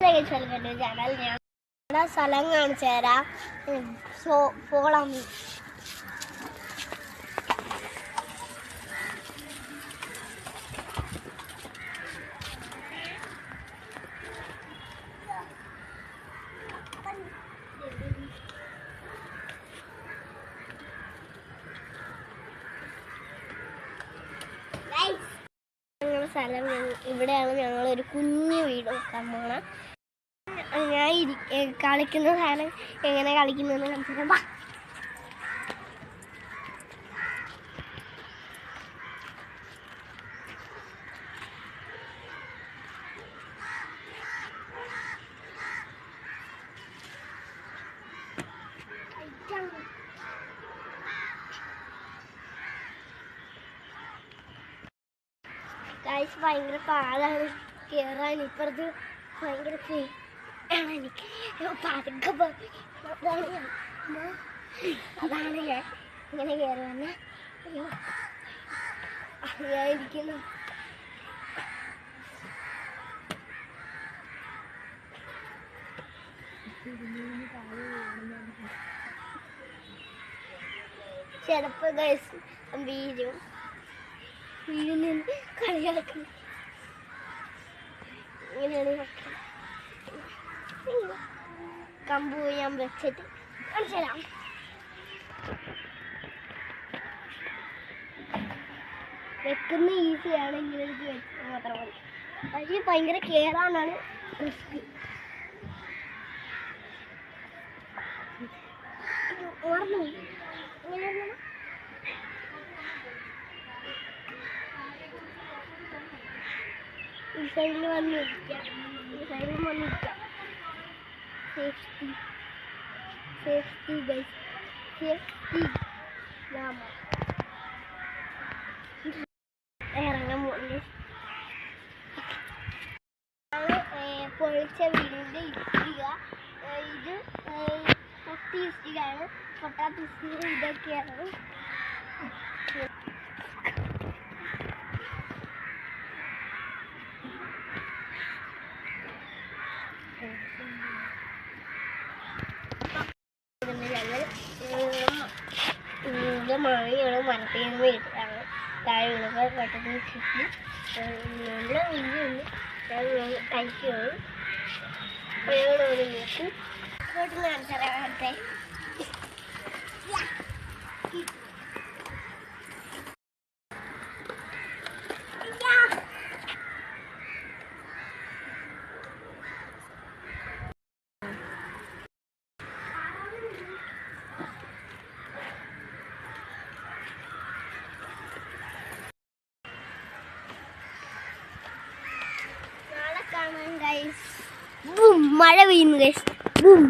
Channel ഞാൻ സ്ഥലം കാണിച്ചു തരാം പോളം സ്ഥലം ഇവിടെയാണ് ഞങ്ങൾ ഒരു കുഞ്ഞു വീട് വെക്കാൻ പോണ. ഞാൻ കളിക്കുന്ന സാധനം എങ്ങനെ കളിക്കുന്നതെന്ന് നമുക്ക് ഗൈസ് ഭയങ്കര പാടാണ് കയറാൻ ഇപ്പുറത്ത് ഭയങ്കര ആണ് എനിക്ക്. പതുക്കെ. അതാണ് ഞാൻ. അതാണ് ഞാൻ ഇങ്ങനെ കയറുന്ന അറിയാതിരിക്കുന്നു. ഞാൻ ഇരിക്കുന്നു ചിലപ്പോ ഗൈസ് വീഴും. വീഴുന്ന കളിയാക്കുന്നു ഇങ്ങനെയാണ് വെക്കുന്നത് കമ്പ് ഞാൻ വെച്ചിട്ട് കാണിച്ചു വെക്കുന്ന ഈസിയാണ് ഇങ്ങനെ എടുത്ത് വെച്ചാൽ മാത്രം മതി. പക്ഷേ ഭയങ്കര കെയറാണ് റിസ്ക്. ഓർമ്മ ഈ സൈഡിൽ വന്നിരിക്കാം ഈ സൈഡിൽ വന്നിരിക്കാം സേഫ്റ്റി സേഫ്റ്റി ഗൈസ് സേഫ്റ്റി നാമ ഇറങ്ങാൻ പോകുന്നത് പൊളിച്ച വീടിൻ്റെ ഇഷ്ടിക ഏ, ഇത് ഏ, പൊട്ടി ഇഷ്ടികയാണ് പൊട്ടാത്ത ഇഷ്ടിക ഇതൊക്കെയാണ് ഇത് മഴയാണ് മരത്തിൽ നിന്ന് വീട്ടിലാണ് താഴെ വീണപ്പോൾ പെട്ടെന്ന് ചുറ്റി നല്ല ഉള്ളിയുണ്ട് കഴിക്കുകയാണ് അയാളോട് നോക്കി വീട്ടിൽ. കാണിച്ചാലേ നാളെ കാണാൻ ഗൈസ് ബും മഴ പെയ്യുന്നു ഗൈസ് ബും